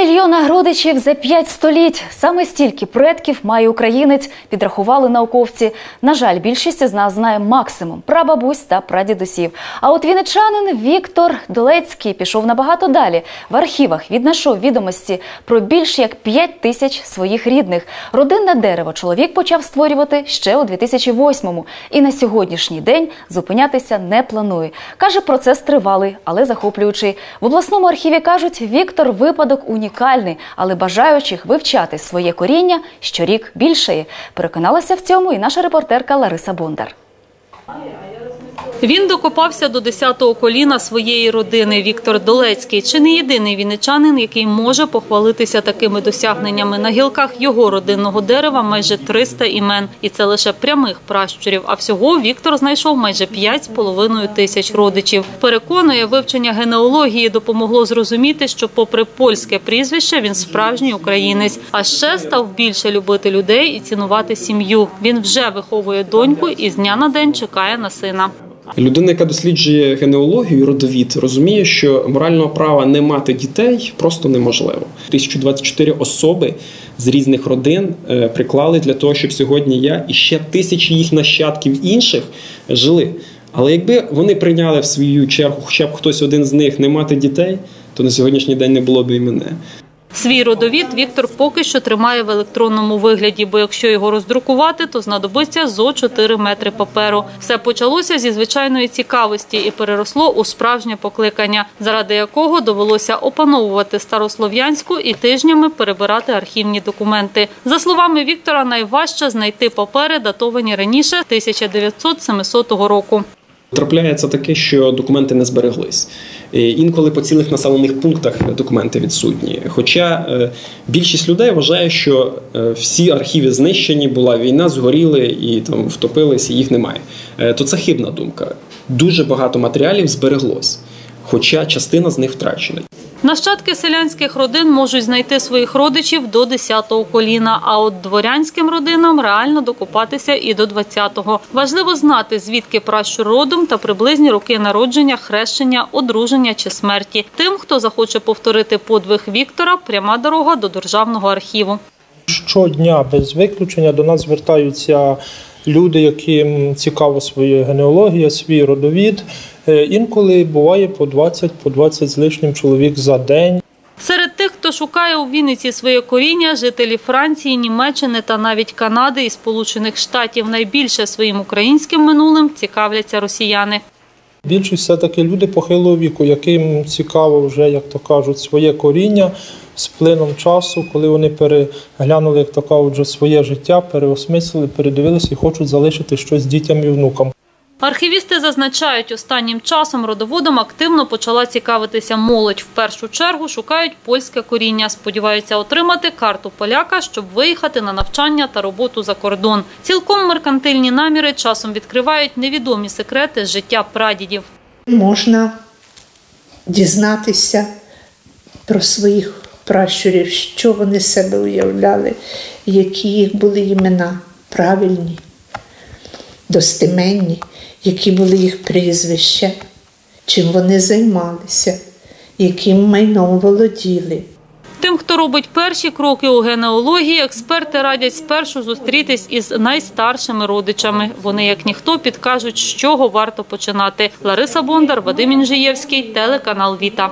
Півмільйона родичів за п'ять століть. Саме стільки предків має українець, підрахували науковці. На жаль, більшість з нас знає максимум прабабусь та прадідусів. А от вінничанин Віктор Долецький пішов набагато далі. В архівах віднайшов відомості про більш як п'ять тисяч своїх рідних. Родинне дерево чоловік почав створювати ще у 2008-му. І на сьогоднішній день зупинятися не планує. Каже, процес тривалий, але захоплюючий. В обласному архіві кажуть, Віктор випадок унікальний, але бажаючих вивчати своє коріння щорік більшає. Переконалася в цьому і наша репортерка Лариса Бондар. Він докопався до 10-го коліна своєї родини. Віктор Долецький чи не єдиний вінничанин, який може похвалитися такими досягненнями. На гілках його родинного дерева майже 300 імен, і це лише прямих пращурів. А всього Віктор знайшов майже 5,5 тисяч родичів. Переконує, вивчення генеалогії допомогло зрозуміти, що, попри польське прізвище, він справжній українець. А ще став більше любити людей і цінувати сім'ю. Він вже виховує доньку і з дня на день чекає на сина. Людина, яка досліджує генеалогію, родовід, розуміє, що морального права не мати дітей просто неможливо. 1024 особи з різних родин е, приклали для того, щоб сьогодні я і ще тисячі їх нащадків інших жили. Але якби вони прийняли в свою чергу, хоча б хтось один з них не мати дітей, то на сьогоднішній день не було б і мене. Свій родовід Віктор поки що тримає в електронному вигляді, бо якщо його роздрукувати, то знадобиться зо 4 метри паперу. Все почалося зі звичайної цікавості і переросло у справжнє покликання, заради якого довелося опановувати старослов'янську і тижнями перебирати архівні документи. За словами Віктора, найважче знайти папери, датовані раніше 1900-700 року. Трапляється таке, що документи не збереглись. Е, Інколи по цілих населених пунктах документи відсутні. Хоча е, більшість людей вважає, що е, всі архіви знищені, була війна, згоріли і там втопились, і їх немає. То це хибна думка. Дуже багато матеріалів збереглось, хоча частина з них втрачена. Нащадки селянських родин можуть знайти своїх родичів до 10-го коліна, а от дворянським родинам реально докопатися і до 20-го. Важливо знати, звідки пращур родом та приблизні роки народження, хрещення, одруження чи смерті. Тим, хто захоче повторити подвиг Віктора, пряма дорога до державного архіву. Щодня без виключення до нас звертаються люди, яким цікава своя генеалогія, свій родовід. Е, Інколи буває по 20, по 20 з лишнім чоловік за день. Серед тих, хто шукає у Вінниці своє коріння, жителі Франції, Німеччини та навіть Канади і Сполучених Штатів найбільше своїм українським минулим цікавляться росіяни. Більшість все-таки люди похилого віку, яким цікаво вже, як то кажуть, своє коріння з плином часу, коли вони переглянули, як то кажуть, своє життя, переосмислили, передивилися і хочуть залишити щось дітям і внукам. Архівісти зазначають, останнім часом родоводом активно почала цікавитися молодь. В першу чергу шукають польське коріння. Сподіваються отримати карту поляка, щоб виїхати на навчання та роботу за кордон. Цілком меркантильні наміри часом відкривають невідомі секрети життя прадідів. можна дізнатися про своїх пращурів, що вони себе уявляли, які їх були імена правильні, достеменні, які були їх прізвища, чим вони займалися, яким майном володіли. Тим, хто робить перші кроки у генеалогії, експерти радять спершу зустрітись із найстаршими родичами. Вони, як ніхто, підкажуть, з чого варто починати. Лариса Бондар, Вадим Інжиєвський, телеканал Віта.